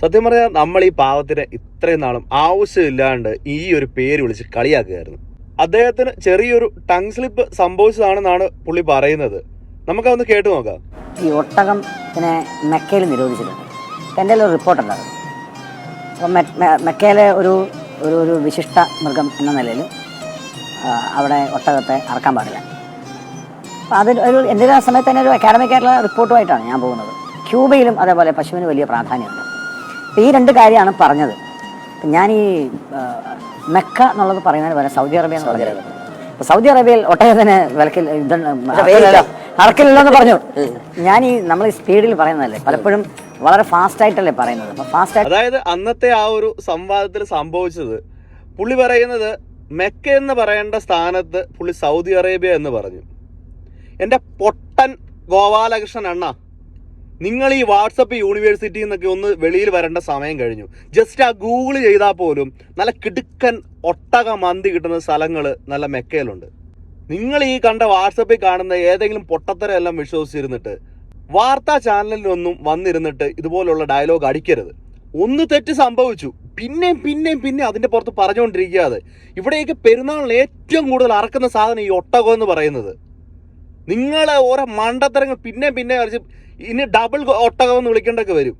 സത്യം പറഞ്ഞാൽ നമ്മൾ ഈ പാവത്തിന് ഇത്രയും നാളും ആവശ്യമില്ലാണ്ട് ഈ ഒരു പേര് വിളിച്ച് കളിയാക്കുകയായിരുന്നു. അദ്ദേഹത്തിന് ചെറിയൊരു ടങ് സ്ലിപ്പ് സംഭവിച്ചതാണെന്നാണ് പുള്ളി പറയുന്നത്. നമുക്കതൊന്ന് കേട്ടു നോക്കാം. ഈ ഒട്ടകം പിന്നെ മെക്കയിൽ നിരോധിച്ചിട്ടുണ്ട്. എന്റെ ഒരു റിപ്പോർട്ട് ഉണ്ടായിരുന്നു. മെക്കയിലെ ഒരു ഒരു ഒരു വിശിഷ്ട മൃഗം എന്ന നിലയിൽ അവിടെ ഒട്ടകത്തെ അറക്കാൻ പാടില്ല. അപ്പോൾ അതിൽ ഒരു ആ സമയത്ത് തന്നെ ഒരു അക്കാഡമിക് ആയിട്ടുള്ള റിപ്പോർട്ടുമായിട്ടാണ് ഞാൻ പോകുന്നത്. ക്യൂബയിലും അതേപോലെ പശുവിന് വലിയ പ്രാധാന്യമുണ്ട്. ഈ രണ്ട് കാര്യമാണ് പറഞ്ഞത്. ഞാൻ ഈ മെക്ക എന്നുള്ളത് പറയുന്നതിന് പോലെ സൗദി അറേബ്യ എന്ന് പറഞ്ഞത് സൗദി അറേബ്യയിൽ ഒട്ടകത്തിന് വിലക്കിൽ ഇതുണ്ട് അറക്കില്ലെന്ന് പറഞ്ഞു. ഞാൻ ഈ നമ്മൾ ഈ സ്പീഡിൽ പറയുന്നതല്ലേ പലപ്പോഴും വളരെ ഫാസ്റ്റ് ആയിട്ടല്ലേ പറയുന്നത്. അപ്പോൾ ഫാസ്റ്റ് ആയിട്ട് അതായത് അന്നത്തെ ആ ഒരു സംവാദത്തിൽ സംഭവിച്ചത് പുള്ളി പറയുന്നത് മെക്ക എന്ന് പറയേണ്ട സ്ഥാനത്ത് പുള്ളി സൗദി അറേബ്യ എന്ന് പറഞ്ഞു. എന്റെ പൊട്ടൻ ഗോപാലകൃഷ്ണൻ അണ്ണ നിങ്ങൾ ഈ വാട്സപ്പ് യൂണിവേഴ്സിറ്റി എന്നൊക്കെ ഒന്ന് വെളിയിൽ വരേണ്ട സമയം കഴിഞ്ഞു. ജസ്റ്റ് ആ ഗൂഗിൾ ചെയ്താൽ പോലും നല്ല കിടുക്കൻ ഒട്ടക മന്തി കിട്ടുന്ന സ്ഥലങ്ങൾ നല്ല മെക്കയിലുണ്ട്. നിങ്ങൾ ഈ കണ്ട വാട്സപ്പിൽ കാണുന്ന ഏതെങ്കിലും പൊട്ടത്തരം എല്ലാം വിശ്വസിച്ചിരുന്നിട്ട് വാർത്താ ചാനലിലൊന്നും വന്നിരുന്നിട്ട് ഇതുപോലുള്ള ഡയലോഗ് അടിക്കരുത്. ഒന്ന് തെറ്റ് സംഭവിച്ചു. പിന്നെയും പിന്നെയും പിന്നെ അതിന്റെ പുറത്ത് പറഞ്ഞുകൊണ്ടിരിക്കാതെ ഇവിടെയൊക്കെ പെരുന്നാളിന് ഏറ്റവും കൂടുതൽ അറക്കുന്ന സാധനം ഈ ഒട്ടകം എന്ന് പറയുന്നത്. നിങ്ങൾ ഓരോ മണ്ടത്തരങ്ങൾ പിന്നെ പിന്നെ കളിച്ച് ഇനി ഡബിൾ ഒട്ടകം എന്ന് വിളിക്കേണ്ടൊക്കെ വരും.